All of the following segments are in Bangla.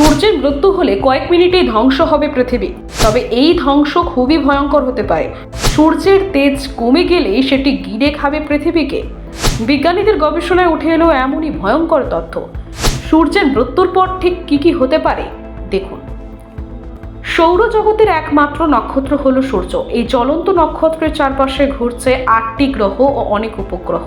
সূর্যের মৃত্যু হলে কয়েক মিনিটেই ধ্বংস হবে পৃথিবী। তবে এই ধ্বংস খুবই ভয়ঙ্কর হতে পারে। সূর্যের তেজ কমে গেলেই সেটি গিরে খাবে পৃথিবীকে। বিজ্ঞানীদের গবেষণায় উঠে এলো এমনই ভয়ঙ্কর তথ্য। সূর্যের মৃত্যুর পর ঠিক কি কি হতে পারে? দেখুন। সৌরজগতের একমাত্র নক্ষত্র হল সূর্য। এই জ্বলন্ত নক্ষত্রের চারপাশে ঘুরছে আটটি গ্রহ ও অনেক উপগ্রহ।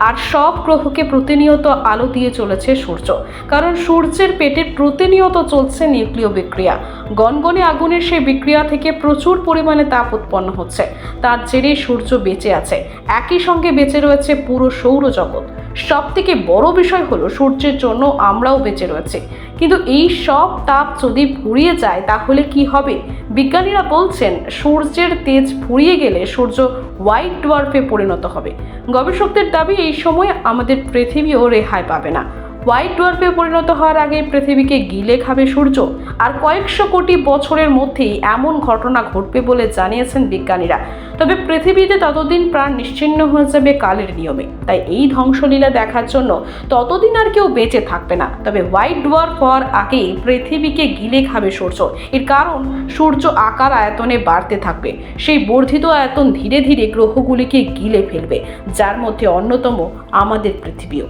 আর সব গ্রহকে প্রতিনিয়ত আলো দিয়ে চলেছে সূর্য। কারণ সূর্যের পেটে প্রতিনিয়ত চলছে নিউক্লিয় বিক্রিয়া। গনগনে আগুনের সেই বিক্রিয়া থেকে প্রচুর পরিমাণে তাপ উৎপন্ন হচ্ছে। তার জেরে সূর্য বেঁচে আছে। একই সঙ্গে বেঁচে রয়েছে পুরো সৌরজগৎ। সব থেকে বড় বিষয় হলো সূর্যের জন্য আমরাও বেঁচে রয়েছে। কিন্তু এই সব তাপ যদি ফুরিয়ে যায়, তাহলে কি হবে? বিজ্ঞানীরা বলছেন, সূর্যের তেজ ফুরিয়ে গেলে সূর্য হোয়াইট ডোয়ার্ফে পরিণত হবে। গবেষকদের দাবি, এই সময় আমাদের পৃথিবীও রেহাই পাবে না। হোয়াইট ডোয়ার্ফে পরিণত হওয়ার আগে পৃথিবীকে গিলে খাবে সূর্য। আর কয়েকশো কোটি বছরের মধ্যেই এমন ঘটনা ঘটবে বলে জানিয়েছেন বিজ্ঞানীরা। তবে পৃথিবীতে ততদিন প্রাণ নিশ্চিহ্ন হয়ে যাবে কালের নিয়মে। তাই এই ধ্বংসলীলা দেখার জন্য ততদিন আর কেউ বেঁচে থাকবে না। তবে হোয়াইট ডোয়ার্ফ হওয়ার আগেই পৃথিবীকে গিলে খাবে সূর্য। এর কারণ, সূর্য আকার আয়তনে বাড়তে থাকবে। সেই বর্ধিত আয়তন ধীরে ধীরে গ্রহগুলিকে গিলে ফেলবে, যার মধ্যে অন্যতম আমাদের পৃথিবীও।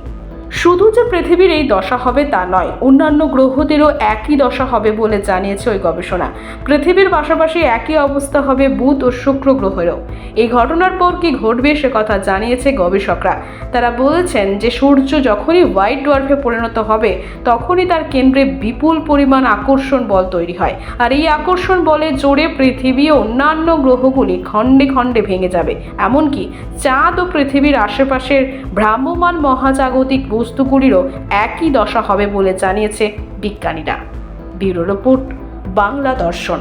শুধু যে পৃথিবীর এই দশা হবে তা নয়, অন্যান্য গ্রহদেরও একই দশা হবে বলে জানিয়েছে ওই গবেষণা। পৃথিবীর পাশাপাশি একই অবস্থা হবে বুধ ও শুক্র গ্রহেরও। এই ঘটনার পর কি ঘটবে সে কথা জানিয়েছে গবেষকরা। তারা বলেছেন যে সূর্য যখনই হোয়াইট ডোয়ার্ফে পরিণত হবে, তখনই তার কেন্দ্রে বিপুল পরিমাণ আকর্ষণ বল তৈরি হয়। আর এই আকর্ষণ বলে জোরে পৃথিবী ও অন্যান্য গ্রহগুলি খণ্ডে খণ্ডে ভেঙে যাবে। এমনকি চাঁদ ও পৃথিবীর আশেপাশের ভ্রাম্যমান মহাজাগতিক বস্তুগুলিরও একই দশা হবে বলে জানিয়েছে বিজ্ঞানীরা। ব্যুরো রিপোর্ট বাংলা দর্শন।